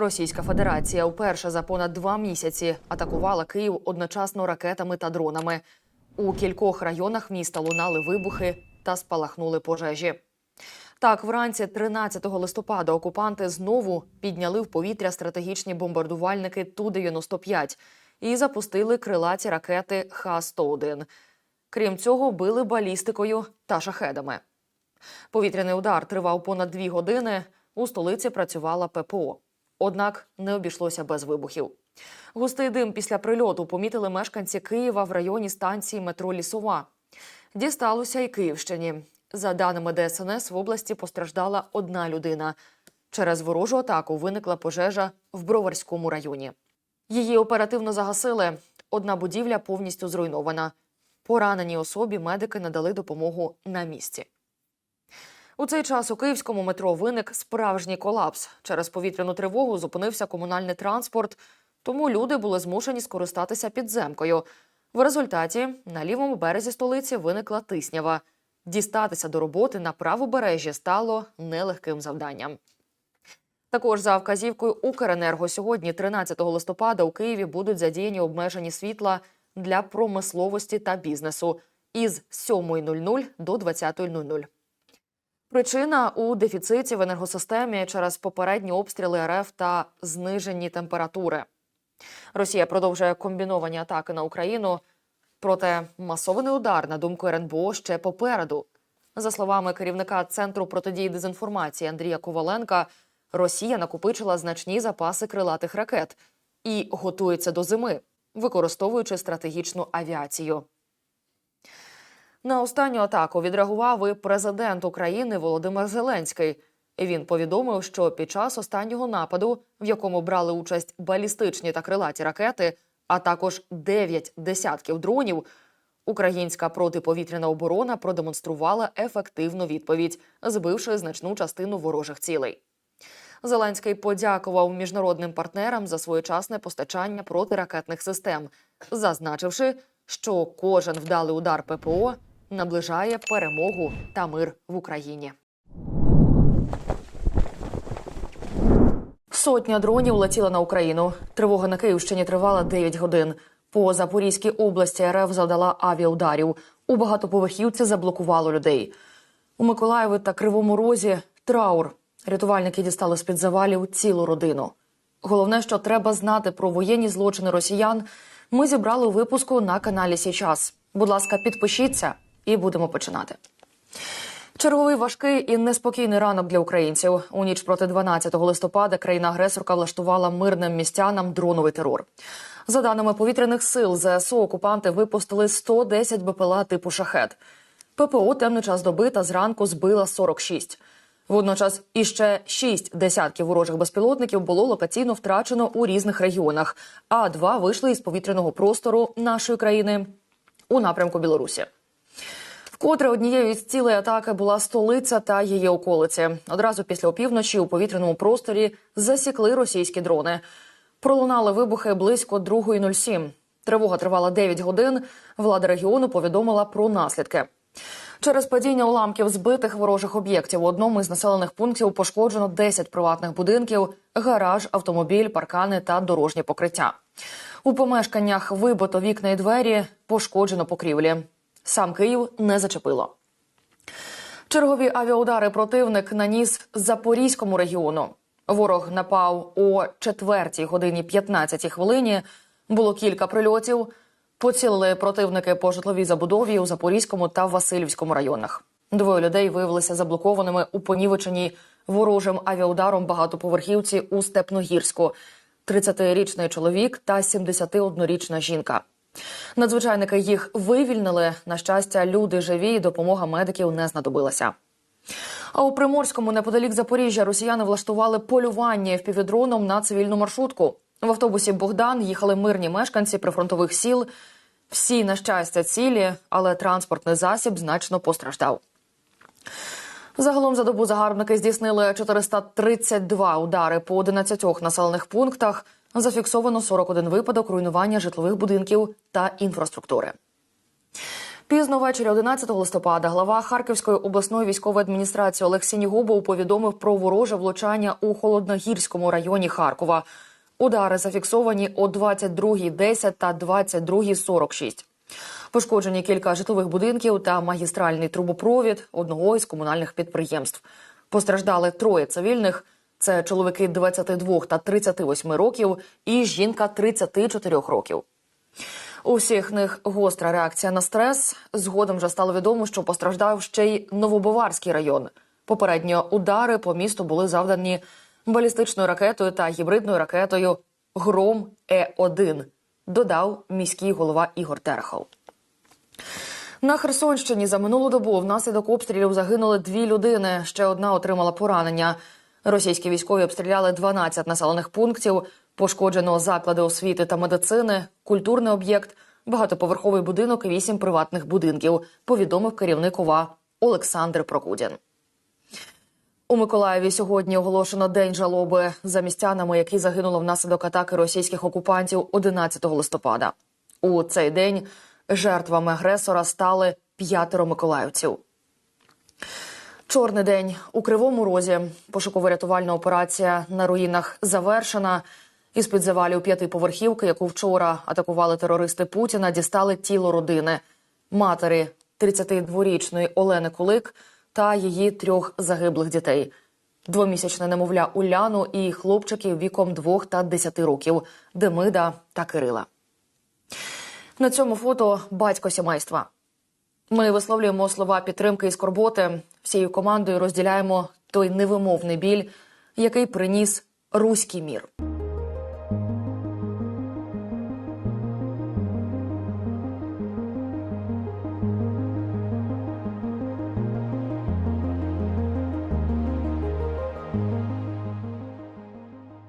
Російська Федерація вперше за понад два місяці атакувала Київ одночасно ракетами та дронами. У кількох районах міста лунали вибухи та спалахнули пожежі. Так, вранці 13 листопада окупанти знову підняли в повітря стратегічні бомбардувальники Ту-95 і запустили крилаті ракети Х-101. Крім цього, били балістикою та шахедами. Повітряний удар тривав понад дві години. У столиці працювала ППО. Однак не обійшлося без вибухів. Густий дим після прильоту помітили мешканці Києва в районі станції метро Лісова. Дісталося і Київщині. За даними ДСНС, в області постраждала одна людина. Через ворожу атаку виникла пожежа в Броварському районі. Її оперативно загасили. Одна будівля повністю зруйнована. Пораненій особі медики надали допомогу на місці. У цей час у київському метро виник справжній колапс. Через повітряну тривогу зупинився комунальний транспорт, тому люди були змушені скористатися підземкою. В результаті на лівому березі столиці виникла тиснява. Дістатися до роботи на правобережжі стало нелегким завданням. Також за вказівкою Укренерго сьогодні, 13 листопада, у Києві будуть задіяні обмежені світла для промисловості та бізнесу із 7.00 до 20.00. Причина у дефіциті в енергосистемі через попередні обстріли РФ та знижені температури. Росія продовжує комбіновані атаки на Україну. Проте масований удар, на думку РНБО, ще попереду. За словами керівника Центру протидії дезінформації Андрія Коваленка, Росія накопичила значні запаси крилатих ракет і готується до зими, використовуючи стратегічну авіацію. На останню атаку відреагував і президент України Володимир Зеленський. Він повідомив, що під час останнього нападу, в якому брали участь балістичні та крилаті ракети, а також 9 десятків дронів, українська протиповітряна оборона продемонструвала ефективну відповідь, збивши значну частину ворожих цілей. Зеленський подякував міжнародним партнерам за своєчасне постачання протиракетних систем, зазначивши, що кожен вдалий удар ППО наближає перемогу та мир в Україні. Сотня дронів летіла на Україну. Тривога на Київщині тривала 9 годин. По Запорізькій області РФ завдала авіаударів. У багатоповерхівці заблокувало людей. У Миколаєві та Кривому Розі траур. Рятувальники дістали з під завалів цілу родину. Головне, що треба знати про воєнні злочини росіян. Ми зібрали у випуску на каналі Січас. Будь ласка, підпишіться і будемо починати. Черговий важкий і неспокійний ранок для українців. У ніч проти 12 листопада країна-агресорка влаштувала мирним містянам дроновий терор. За даними повітряних сил, ЗСУ окупанти випустили 110 БПЛА типу шахет. ППО темний час доби та зранку збила 46. Водночас іще шість десятків ворожих безпілотників було локаційно втрачено у різних регіонах, а два вийшли із повітряного простору нашої країни у напрямку Білорусі. Вкотре однією із цілей атаки була столиця та її околиці. Одразу після опівночі у повітряному просторі засікли російські дрони. Пролунали вибухи близько 2.07. Тривога тривала 9 годин. Влада регіону повідомила про наслідки. Через падіння уламків збитих ворожих об'єктів у одному із населених пунктів пошкоджено 10 приватних будинків, гараж, автомобіль, паркани та дорожнє покриття. У помешканнях вибито вікна і двері, пошкоджено покрівлі. Сам Київ не зачепило. Чергові авіаудари противник наніс Запорізькому регіону. Ворог напав о 4 годині 15 хвилині. Було кілька прильотів. Поцілили противники по житловій забудові у Запорізькому та Васильівському районах. Двоє людей виявилися заблокованими у понівеченій ворожим авіаударом багатоповерхівці у Степногірську. 30-річний чоловік та 71-річна жінка. Надзвичайники їх вивільнили. На щастя, люди живі, і допомога медиків не знадобилася. А у Приморському, неподалік Запоріжжя, росіяни влаштували полювання впівдроном на цивільну маршрутку. В автобусі Богдан їхали мирні мешканці прифронтових сіл. Всі, на щастя, цілі, але транспортний засіб значно постраждав. Загалом за добу загарбники здійснили 432 удари по 11 населених пунктах. Зафіксовано 41 випадок руйнування житлових будинків та інфраструктури. Пізно ввечері 11 листопада глава Харківської обласної військової адміністрації Олег Сінігубов повідомив про вороже влучання у холодногірському районі Харкова. Удари зафіксовані о 22.10 та 22.46. Пошкоджені кілька житлових будинків та магістральний трубопровід одного із комунальних підприємств. Постраждали троє цивільних. Це чоловіки 22 та 38 років і жінка 34 років. У всіх них гостра реакція на стрес. Згодом вже стало відомо, що постраждав ще й Новобаварський район. Попередньо удари по місту були завдані балістичною ракетою та гібридною ракетою Гром Е1, додав міський голова Ігор Терехов. На Херсонщині за минулу добу внаслідок обстрілів загинули дві людини. Ще одна отримала поранення. Російські військові обстріляли 12 населених пунктів. Пошкоджено заклади освіти та медицини, культурний об'єкт, багатоповерховий будинок і вісім приватних будинків. Повідомив керівник ОВА Олександр Прокудін. У Миколаєві сьогодні оголошено день жалоби за містянами, які загинули внаслідок атаки російських окупантів 11 листопада. У цей день жертвами агресора стали п'ятеро миколаївців. Чорний день у кривому розі. Пошуково-рятувальна операція на руїнах завершена. Із під завалів п'ятиповерхівки, яку вчора атакували терористи Путіна, дістали тіло родини матері 32-річної Олени Кулик та її трьох загиблих дітей. Двомісячне немовля Уляну і хлопчиків віком 2 та 10 років Демида та Кирила. На цьому фото батько сімейства. Ми висловлюємо слова підтримки і скорботи. Всією командою розділяємо той невимовний біль, який приніс руський мір.